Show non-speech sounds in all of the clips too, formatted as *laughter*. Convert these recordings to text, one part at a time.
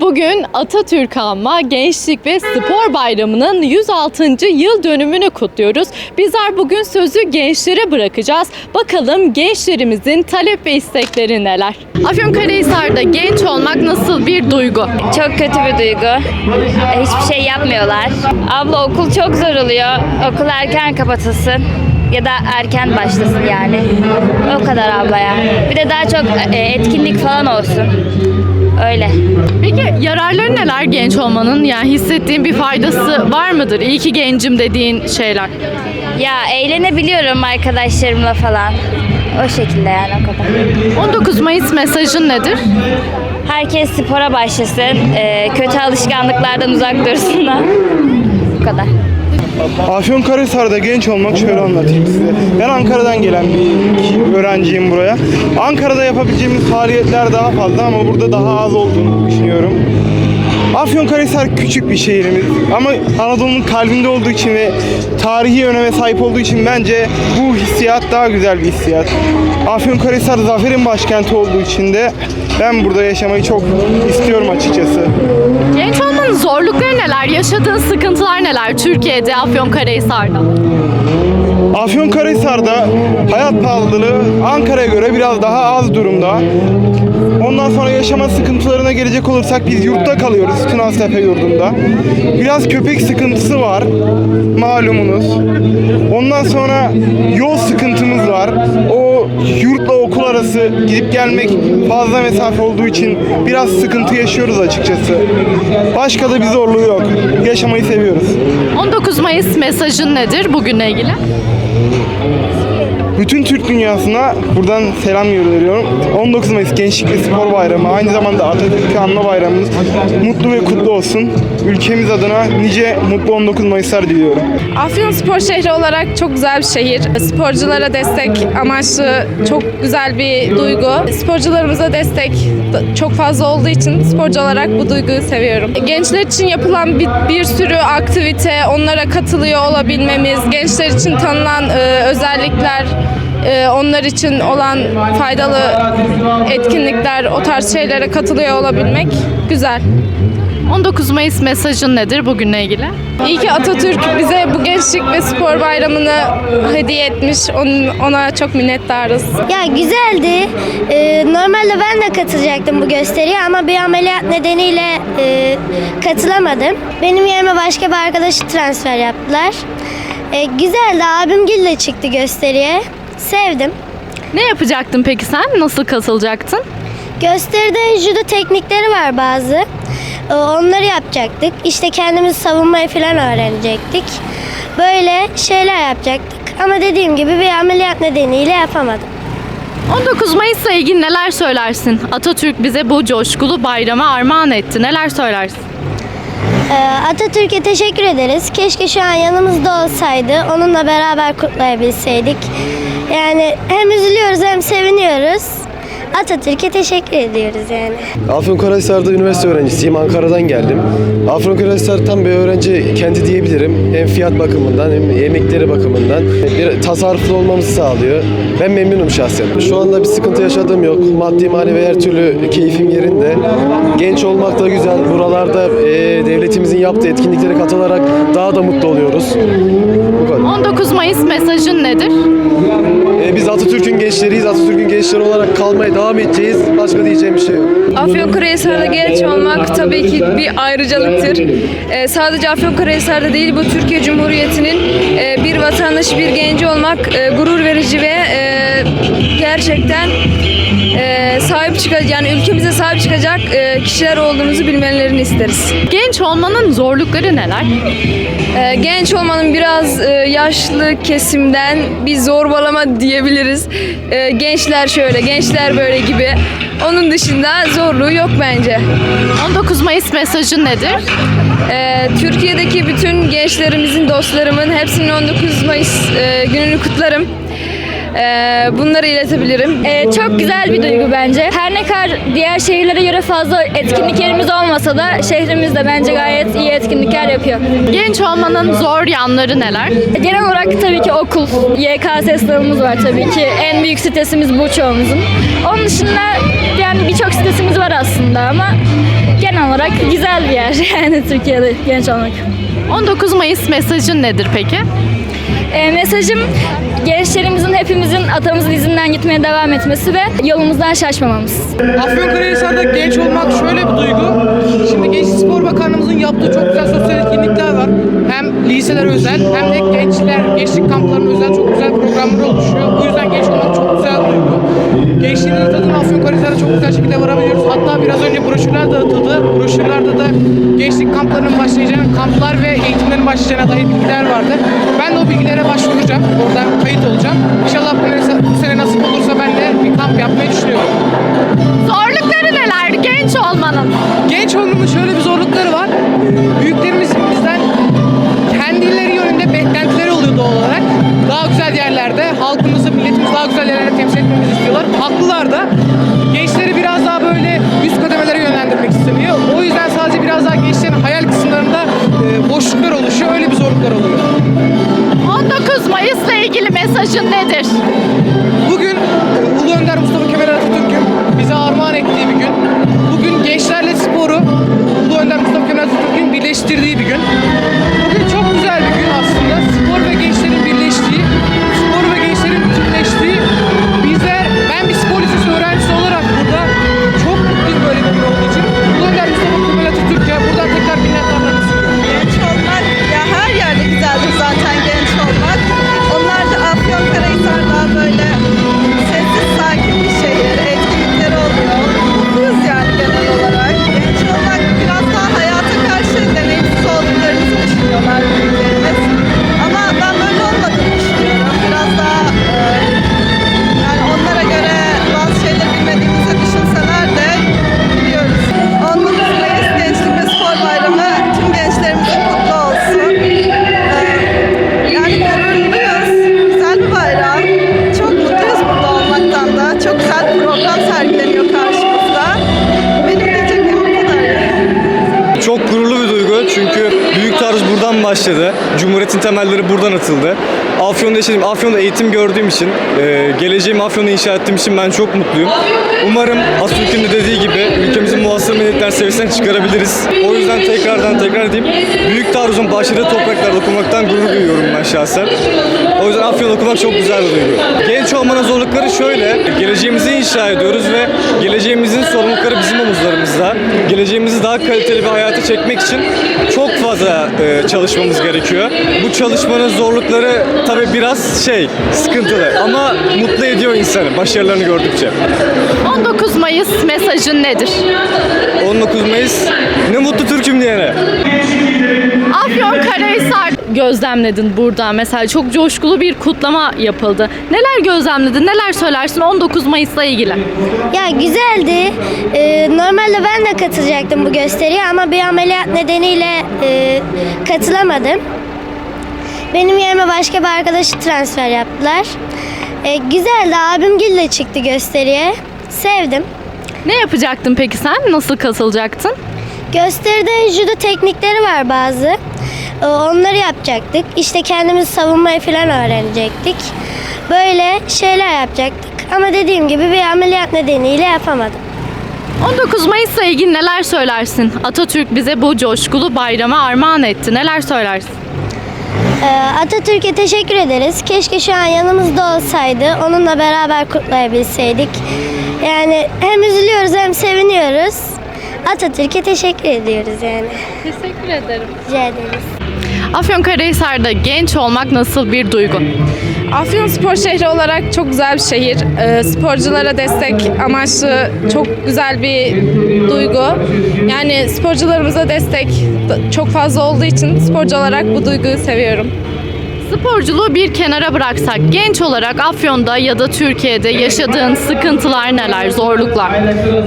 Bugün Atatürk Anma Gençlik ve Spor Bayramı'nın 106. yıl dönümünü kutluyoruz. Bizler bugün sözü gençlere bırakacağız. Bakalım gençlerimizin talep ve istekleri neler? Afyonkarahisar'da genç olmak nasıl bir duygu? Çok kötü bir duygu. E, Hiçbir şey yapmıyorlar. Abla okul çok zor oluyor. Okul erken kapatılsın. Ya da erken başlasın yani. O kadar abla ya. Bir de daha çok e, etkinlik falan olsun. Öyle. Peki yararları neler genç olmanın? Yani hissettiğin bir faydası var mıdır? İyi ki gencim dediğin şeyler. Ya eğlenebiliyorum arkadaşlarımla falan. O şekilde yani o kadar. 19 Mayıs mesajın nedir? Herkes spora başlasın. e, kötü alışkanlıklardan uzak dursunlar. Bu kadar. Afyonkarahisar'da genç olmak şöyle anlatayım size. Ben Ankara'dan gelen bir öğrenciyim buraya. Ankara'da yapabileceğimiz faaliyetler daha fazla ama burada daha az olduğunu düşünüyorum. Afyonkarahisar küçük bir şehrimiz ama Anadolu'nun kalbinde olduğu için ve tarihi öneme sahip olduğu için bence bu hissiyat daha güzel bir hissiyat. Afyonkarahisar zaferin başkenti olduğu için de ben burada yaşamayı çok istiyorum açıkçası. Genç olmanın zorlukları neler? Yaşadığın sıkıntılar neler Türkiye'de, Afyonkarahisar'da? Afyonkarahisar'da hayat pahalılığı Ankara'ya göre biraz daha az durumda. Ondan sonra yaşama sıkıntılarına gelecek olursak biz yurtta kalıyoruz Tünaztepe yurdunda. Biraz köpek sıkıntısı var malumunuz. Ondan sonra yol sıkıntımız var. O yurtla okul arası gidip gelmek fazla mesafe olduğu için biraz sıkıntı yaşıyoruz açıkçası. Başka da bir zorluğu yok. Yaşamayı seviyoruz. 19 Mayıs mesajın nedir bugünle ilgili? Bütün Türk dünyasına buradan selam gönderiyorum. 19 Mayıs Gençlik ve Spor Bayramı, aynı zamanda Atatürk'ü anma bayramımız mutlu ve kutlu olsun. Ülkemiz adına nice mutlu 19 Mayıslar diliyorum. Afyon spor şehri olarak çok güzel bir şehir. Sporculara destek amaçlı çok güzel bir duygu. Sporcularımıza destek çok fazla olduğu için sporcu olarak bu duyguyu seviyorum. Gençler için yapılan bir, bir sürü aktivite, onlara katılıyor olabilmemiz, gençler için tanınan e, özellikler, e, onlar için olan faydalı etkinlikler, o tarz şeylere katılıyor olabilmek güzel. 19 Mayıs mesajın nedir bugünle ilgili? İyi ki Atatürk bize bu gençlik ve spor bayramını hediye etmiş. Onun, ona çok minnettarız. Ya güzeldi. Ee, normalde ben de katılacaktım bu gösteriye ama bir ameliyat nedeniyle e, katılamadım. Benim yerime başka bir arkadaşı transfer yaptılar. Ee, güzeldi. Abim Gül de çıktı gösteriye. Sevdim. Ne yapacaktın peki sen? Nasıl katılacaktın? Gösteride judo teknikleri var bazı. Ee, Onları yapacaktık. İşte kendimizi savunmayı falan öğrenecektik. Böyle şeyler yapacaktık. Ama dediğim gibi bir ameliyat nedeniyle yapamadım. 19 Mayıs'la ilgili neler söylersin? Atatürk bize bu coşkulu bayramı armağan etti. Neler söylersin? Ee, Atatürk'e teşekkür ederiz. Keşke şu an yanımızda olsaydı. Onunla beraber kutlayabilseydik. Yani hem üzülüyoruz hem seviniyoruz. Atatürk'e teşekkür ediyoruz yani. Afyonkarahisar'da üniversite öğrencisiyim. Ankara'dan geldim. Afyonkarahisar tam bir öğrenci kenti diyebilirim. Hem fiyat bakımından hem yemekleri bakımından. Bir tasarruflu olmamızı sağlıyor. Ben memnunum şahsen. Şu anda bir sıkıntı yaşadığım yok. Maddi manevi her türlü keyfim yerinde. Genç olmak da güzel. Buralarda e, devletimizin yaptığı etkinliklere katılarak daha da mutlu oluyoruz. Bu kadar. 19 Mayıs mesajın nedir? E, biz Atatürk'ün gençleriyiz. Atatürk'ün gençleri olarak kalmaya devam edeceğiz. Başka diyeceğim bir şey yok. Afyonkarahisar'da genç olmak tabii ki bir ayrıcalıktır. Ee, sadece Afyonkarahisar'da değil bu Türkiye Cumhuriyeti'nin e, bir vatandaşı, bir genci olmak e, gurur verici ve e, gerçekten e, sahip çıkacak yani ülkemize sahip çıkacak e, kişiler olduğumuzu bilmelerini isteriz. Genç olmanın zorlukları neler? Ee, genç olmanın biraz e, yaşlı kesimden bir zorbalama diyebiliriz. Ee, gençler şöyle, gençler böyle gibi. Onun dışında zorluğu yok bence. 19 Mayıs mesajın nedir? Ee, Türkiye'deki bütün gençlerimizin, dostlarımın hepsinin 19 Mayıs e, gününü kutlarım. Ee, bunları iletebilirim. Ee, çok güzel bir duygu bence. Her ne kadar diğer şehirlere göre fazla etkinliklerimiz olmasa da şehrimiz de bence gayet iyi etkinlikler yapıyor. Genç olmanın zor yanları neler? Genel olarak tabii ki okul, YKS sınavımız var tabii ki. En büyük stresimiz bu çoğumuzun. Onun dışında yani birçok stresimiz var aslında ama Genel olarak güzel bir yer *laughs* yani Türkiye'de genç olmak. 19 Mayıs mesajın nedir peki? Ee, mesajım gençlerimizin hepimizin atamızın izinden gitmeye devam etmesi ve yolumuzdan şaşmamamız. Afyonkarahisar'da genç olmak şöyle bir duygu. Şimdi Gençlik Spor Bakanlığımızın yaptığı çok güzel sosyal etkinlikler var. Hem liseler özel hem de gençler, gençlik kamplarına özel çok güzel programlar oluşuyor. Bu yüzden genç olmak çok güzel duygu. Gençliğimizin tadını Afyonkarahisar'da çok güzel şekilde varabiliyoruz. Hatta biraz önce broşürler dağıtıldı. Broşürlerde de gençlik kamplarının başlayacağını, kamplar ve eğitimlerin başlayacağına dair bilgiler vardı. Ben de o bilgilere başvuracağım. Oradan kayıt olacağım. İnşallah bu sene- nasip olursa ben de bir kamp yapmayı düşünüyorum. Zorlukları neler genç olmanın? Genç olmanın şöyle bir zorlukları var. Büyüklerimiz bizden doğal olarak. Daha güzel yerlerde, halkımızı, milletimizi daha güzel yerlerde temsil etmemizi istiyorlar. Haklılar da. Gençleri biraz daha böyle üst kademelere yönlendirmek isteniyor. O yüzden sadece biraz daha gençlerin hayal kısımlarında e, boşluklar oluşuyor. Öyle bir zorluklar oluyor. 19 Mayıs'la ilgili mesajın nedir? Bugün e, Ulu Önder Mustafa Kemal Atatürk'ün duygu çünkü büyük taarruz buradan başladı. Cumhuriyetin temelleri buradan atıldı. Afyon'da yaşadım. Afyon'da eğitim gördüğüm için, e, geleceğimi Afyon'da inşa ettiğim için ben çok mutluyum. Umarım Atatürk'ün de dediği gibi ülkemizi muhasır milletler seviyesinden çıkarabiliriz. O yüzden tekrardan tekrar edeyim. Büyük taarruzun başladığı topraklarda okumaktan gurur duyuyorum ben şahsen. O yüzden Afyon okumak çok güzel bir duygu. Genç olmanın zorlukları şöyle. Geleceğimizi inşa ediyoruz ve geleceğimizin sorumlulukları bizim omuzlarımızda. Geleceğimizi daha kaliteli bir hayata çekmek için çok fazla e, çalışmamız gerekiyor. Bu çalışmanın zorlukları tabii biraz şey, sıkıntılı ama mutlu ediyor insanı başarılarını gördükçe. 19 Mayıs mesajın nedir? 19 Mayıs ne mutlu Türk'üm diyene. Afyonkarahisar gözlemledin burada mesela çok coşkulu bir kutlama yapıldı. Neler gözlemledin? Neler söylersin 19 Mayıs'la ilgili? Ya güzeldi. Ee, normalde ben de katılacaktım bu gösteriye ama bir ameliyat nedeniyle e, katılamadım. Benim yerime başka bir arkadaşı transfer yaptılar. Ee, güzeldi. Abim de çıktı gösteriye. Sevdim. Ne yapacaktın peki sen? Nasıl katılacaktın? Gösteride judo teknikleri var bazı. Ee, Onları yapacaktık. İşte kendimizi savunmayı falan öğrenecektik. Böyle şeyler yapacaktık. Ama dediğim gibi bir ameliyat nedeniyle yapamadım. 19 Mayıs'la ilgili neler söylersin? Atatürk bize bu coşkulu bayramı armağan etti. Neler söylersin? Ee, Atatürk'e teşekkür ederiz. Keşke şu an yanımızda olsaydı. Onunla beraber kutlayabilseydik. Yani hem üzülüyoruz hem seviniyoruz. Atatürk'e teşekkür ediyoruz yani. Teşekkür ederim. Rica ederiz. Afyonkarahisar'da genç olmak nasıl bir duygu? Afyon spor şehri olarak çok güzel bir şehir. Ee, sporculara destek amaçlı çok güzel bir duygu. Yani sporcularımıza destek çok fazla olduğu için sporcu olarak bu duyguyu seviyorum. Sporculuğu bir kenara bıraksak genç olarak Afyon'da ya da Türkiye'de yaşadığın sıkıntılar neler, zorluklar?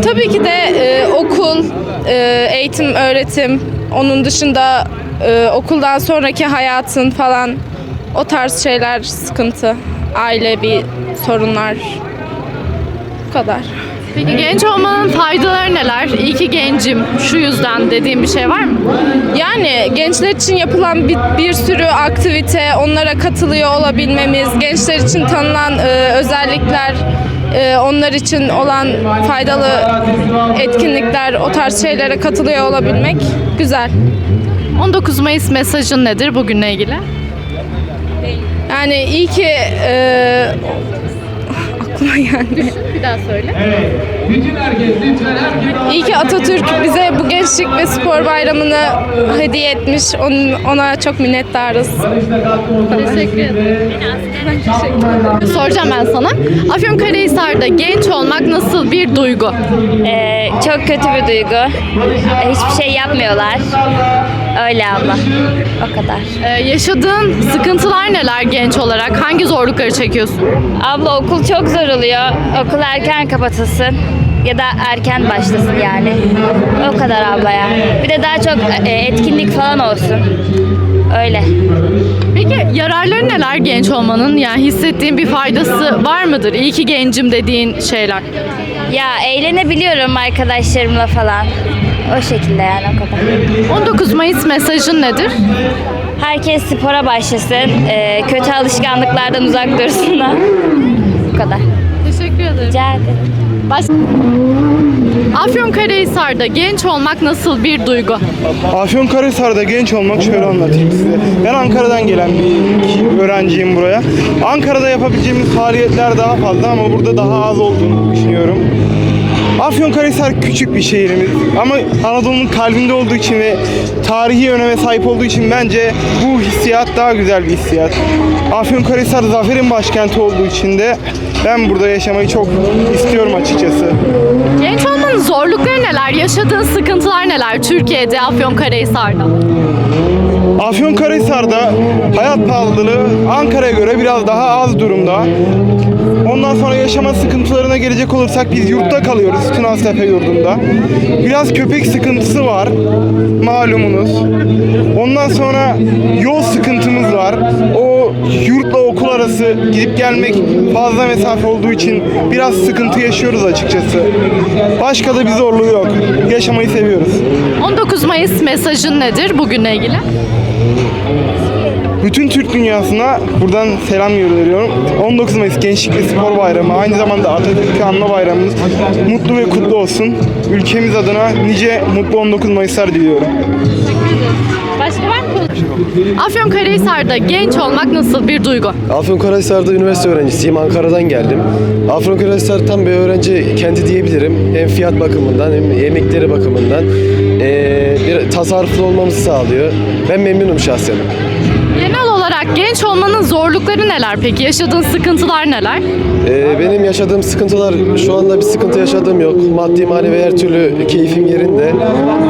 Tabii ki de e, okul, e, eğitim, öğretim, onun dışında e, okuldan sonraki hayatın falan o tarz şeyler sıkıntı. Ailevi sorunlar. Bu kadar. Peki genç olmanın faydaları neler? İyi ki gencim, şu yüzden dediğim bir şey var mı? Yani gençler için yapılan bir, bir sürü aktivite, onlara katılıyor olabilmemiz, gençler için tanınan e, özellikler e, onlar için olan faydalı etkinlikler, o tarz şeylere katılıyor olabilmek güzel. 19 Mayıs mesajın nedir bugünle ilgili? Yani iyi ki e, aklıma geldi. Bir daha söyle. İyi ki Atatürk bize bu gençlik ve spor bayramını hediye etmiş. Onun, ona çok minnettarız. Teşekkür ederim. Soracağım ben sana. Afyonkarahisar'da genç olmak nasıl bir duygu? Ee, çok kötü bir duygu. Ee, Hiçbir şey yapmıyorlar. Öyle abla. O kadar. Ee, yaşadığın sıkıntılar neler genç olarak? Hangi zorlukları çekiyorsun? Abla okul çok zor oluyor. Okul erken kapatılsın. Ya da erken başlasın yani. O kadar abla ya. Bir de daha çok e, etkinlik falan olsun. Öyle. Peki yararları neler genç olmanın? Yani hissettiğin bir faydası var mıdır? İyi ki gencim dediğin şeyler. Ya eğlenebiliyorum arkadaşlarımla falan. O şekilde yani o kadar. 19 Mayıs mesajın nedir? Herkes spora başlasın. e, kötü alışkanlıklardan uzak dursunlar. Bu kadar. Teşekkür ederim. Rica ederim. Baş... Afyonkarahisar'da genç olmak nasıl bir duygu? Afyonkarahisar'da genç olmak şöyle anlatayım size. Ben Ankara'dan gelen bir öğrenciyim buraya. Ankara'da yapabileceğimiz faaliyetler daha fazla ama burada daha az olduğunu düşünüyorum. Afyonkarahisar küçük bir şehrimiz ama Anadolu'nun kalbinde olduğu için ve tarihi öneme sahip olduğu için bence bu hissiyat daha güzel bir hissiyat. Afyonkarahisar zaferin başkenti olduğu için de ben burada yaşamayı çok istiyorum açıkçası. Genç olmanın zorlukları neler? Yaşadığın sıkıntılar neler Türkiye'de, Afyonkarahisar'da? Afyonkarahisar'da hayat pahalılığı Ankara'ya göre biraz daha az durumda. Ondan sonra yaşama sıkıntılarına gelecek olursak biz yurtta kalıyoruz Tünaztepe yurdunda. Biraz köpek sıkıntısı var malumunuz. Ondan sonra yol sıkıntımız var. O yurtla okul arası gidip gelmek fazla mesafe olduğu için biraz sıkıntı yaşıyoruz açıkçası. Başka da bir zorluğu yok. Yaşamayı seviyoruz. 19 Mayıs mesajın nedir bugünle ilgili? Bütün Türk dünyasına buradan selam gönderiyorum. 19 Mayıs Gençlik ve Spor Bayramı, aynı zamanda Atatürk'ü anma bayramımız mutlu ve kutlu olsun. Ülkemiz adına nice mutlu 19 Mayıslar diliyorum. Başka var mı? Afyonkarahisar'da genç olmak nasıl bir duygu? Afyonkarahisar'da üniversite öğrencisiyim. Ankara'dan geldim. Afyonkarahisar tam bir öğrenci kenti diyebilirim. Hem fiyat bakımından hem yemekleri bakımından ee, bir tasarruflu olmamızı sağlıyor. Ben memnunum şahsen. Genç olmanın zorlukları neler peki? Yaşadığın sıkıntılar neler? Ee, benim yaşadığım sıkıntılar şu anda bir sıkıntı yaşadığım yok. Maddi manevi her türlü keyfim yerinde.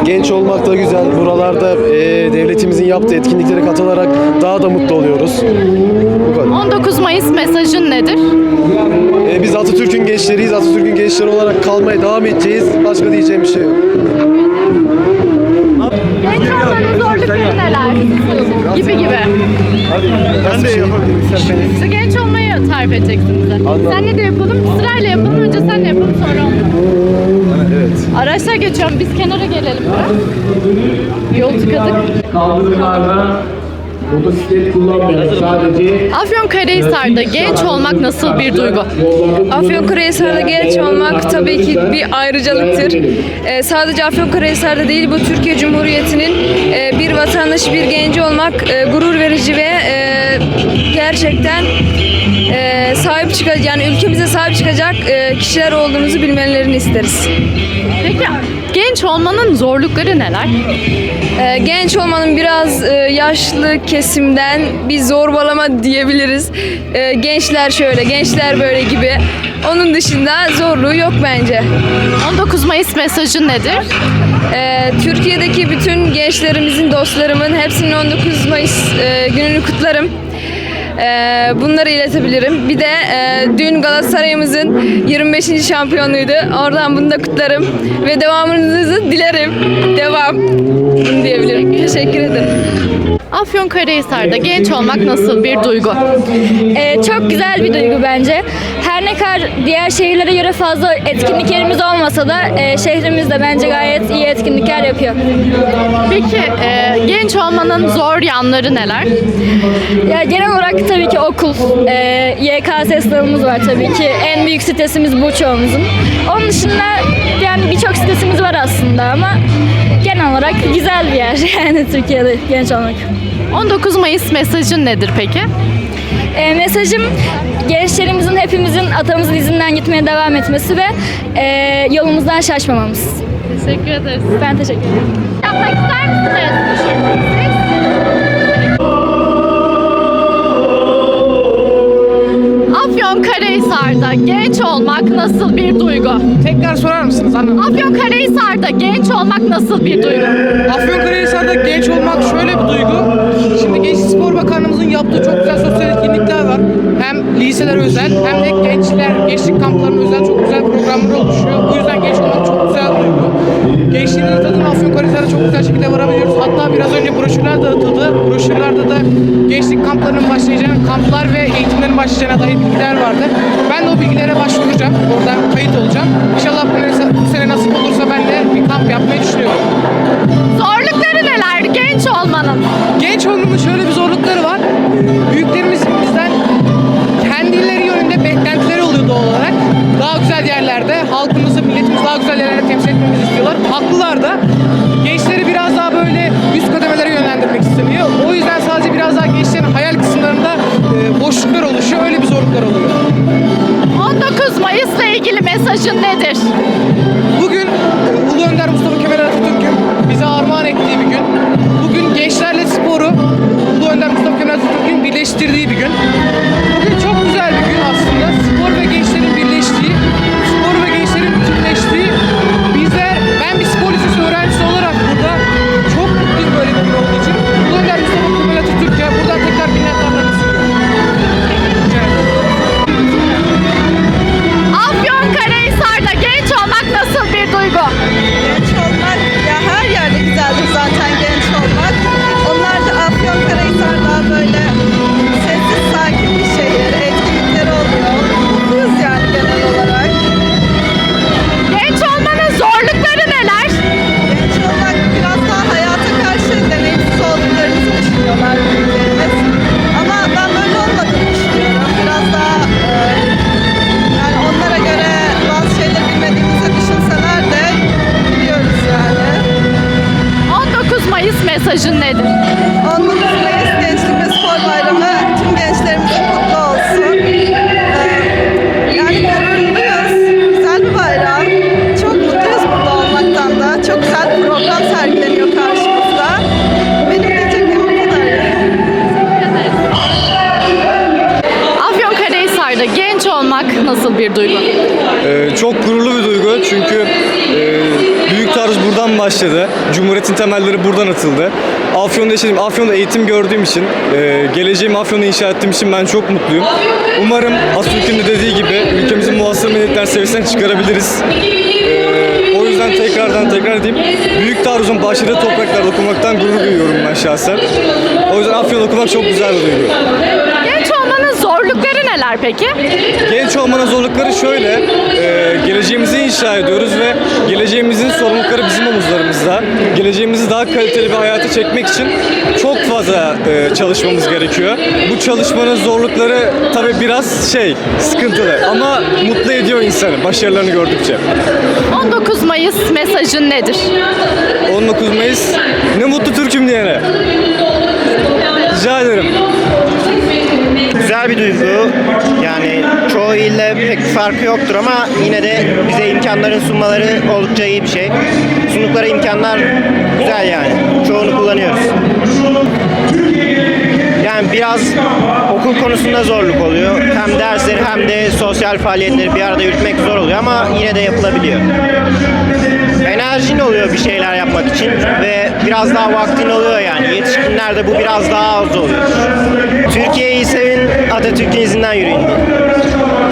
Genç olmak da güzel. Buralarda ee, devletimizin yaptığı etkinliklere katılarak daha da mutlu oluyoruz. Bu kadar. 19 Mayıs mesajın nedir? Ee, biz Atatürk'ün gençleriyiz. Atatürk'ün gençleri olarak kalmaya devam edeceğiz. Başka diyeceğim bir şey yok. Genç olmanın neler? Gibi gibi. Ben de yapabilirim isterseniz. İşte genç olmayı tarif edeceksin bize. Anladım. Senle de yapalım, sırayla yapalım. Önce senle yapalım, sonra onunla. Evet. Araçlar geçiyorum, biz kenara gelelim biraz. Yol tıkadık. Kaldırımlarda motosiklet kullanmayın. Sadece Afyonkarahisar'da genç olmak nasıl bir duygu? Afyonkarahisar'da genç olmak tabii ki bir ayrıcalıktır. Ee, sadece Afyonkarahisar'da değil bu Türkiye Cumhuriyeti'nin e, bir vatandaşı, bir genci olmak e, gurur verici ve e, gerçekten e, sahip çıkacak yani ülkemize sahip çıkacak e, kişiler olduğumuzu bilmelerini isteriz. Peki genç olmanın zorlukları neler? Ee, genç olmanın biraz e, yaşlı kesimden bir zorbalama diyebiliriz. Ee, gençler şöyle, gençler böyle gibi. Onun dışında zorluğu yok bence. 19 Mayıs mesajın nedir? Ee, Türkiye'deki bütün gençlerimizin, dostlarımın hepsinin 19 Mayıs e, gününü kutlarım. Ee, bunları iletebilirim. Bir de e, dün Galatasaray'ımızın 25. şampiyonluğuydu. Oradan bunu da kutlarım. Ve devamınızı dilerim. Devam. Bunu diyebilirim. Teşekkür ederim. Afyonkarahisar'da genç olmak nasıl bir duygu? Ee, çok güzel bir duygu bence. Her ne kadar diğer şehirlere göre fazla etkinliklerimiz olmasa da e, şehrimiz de bence gayet iyi etkinlikler yapıyor. Peki e, genç olmanın zor yanları neler? Ya genel olarak tabii ki okul, e, YKS sınavımız var tabii ki. En büyük stresimiz bu çoğumuzun. Onun dışında yani birçok stresimiz var aslında ama genel olarak güzel bir yer *laughs* yani Türkiye'de genç olmak. 19 Mayıs mesajın nedir peki? E, mesajım gençlerimizin hepimizin atamızın izinden gitmeye devam etmesi ve e, yolumuzdan şaşmamamız. Teşekkür ederiz. Ben teşekkür ederim. Yapmak ister misiniz? Afyonkarahisar'da genç olmak nasıl bir duygu? Tekrar sorar mısınız anlamadım. Afyonkarahisar'da genç olmak nasıl bir duygu? Afyonkarahisar'da genç olmak şöyle bir duygu. Şimdi Gençlik Spor Bakanlığımızın yaptığı çok güzel sosyal liseler özel hem de gençler, gençlik kamplarının özel çok güzel programları oluşuyor. Bu yüzden genç olmak çok güzel duygu. Gençliğimizin tadını Afyonkarahisar'da çok güzel şekilde varabiliyoruz. Hatta biraz önce broşürler dağıtıldı. Broşürlerde de gençlik kamplarının başlayacağını, kamplar ve eğitimlerin başlayacağına dair bilgiler vardı. Ben de o bilgilere başvuracağım. Oradan kayıt olacağım. İnşallah bu sene- nasip olursa ben de bir kamp yapmayı düşünüyorum. Zorlukları neler genç olmanın? Genç olmanın şöyle bir zorlukları güzel yerlerde, halkımızı, milletimizi daha güzel yerlerde temsil etmemizi istiyorlar. Haklılar da. Gençleri biraz daha böyle üst kademelere yönlendirmek isteniyor. O yüzden sadece biraz daha gençlerin hayal kısımlarında e, boşluklar oluşuyor. Öyle bir zorluklar oluyor. 19 Mayıs'la ilgili mesajın nedir? Cumhuriyetin temelleri buradan atıldı. Afyon'da yaşadım. Afyon'da eğitim gördüğüm için, e, geleceğimi Afyon'da inşa ettiğim için ben çok mutluyum. Umarım Atatürk'ün de dediği gibi ülkemizin muhasır milletler seviyesinden çıkarabiliriz. E, o yüzden tekrardan tekrar edeyim. Büyük taarruzun başladığı topraklarda okumaktan gurur duyuyorum ben şahsen. O yüzden Afyon okumak çok güzel bir duygu. Neler peki? Genç olmanın zorlukları şöyle, e, geleceğimizi inşa ediyoruz ve geleceğimizin sorumlulukları bizim omuzlarımızda. Geleceğimizi daha kaliteli bir hayata çekmek için çok fazla e, çalışmamız gerekiyor. Bu çalışmanın zorlukları tabii biraz şey, sıkıntılı ama mutlu ediyor insanı başarılarını gördükçe. 19 Mayıs mesajın nedir? 19 Mayıs, ne mutlu Türk'üm diyene. Rica ederim. Güzel bir duygu. Yani çoğu ille pek farkı yoktur ama yine de bize imkanların sunmaları oldukça iyi bir şey. Sundukları imkanlar güzel yani. Çoğunu kullanıyoruz. Yani biraz okul konusunda zorluk oluyor. Hem dersleri hem de sosyal faaliyetleri bir arada yürütmek zor oluyor ama yine de yapılabiliyor. Enerjin oluyor bir şeyler yapmak için ve biraz daha vaktin oluyor yani. Yetişkinlerde bu biraz daha az oluyor. Türkiye'yi sevin, Atatürk'ün izinden yürüyün.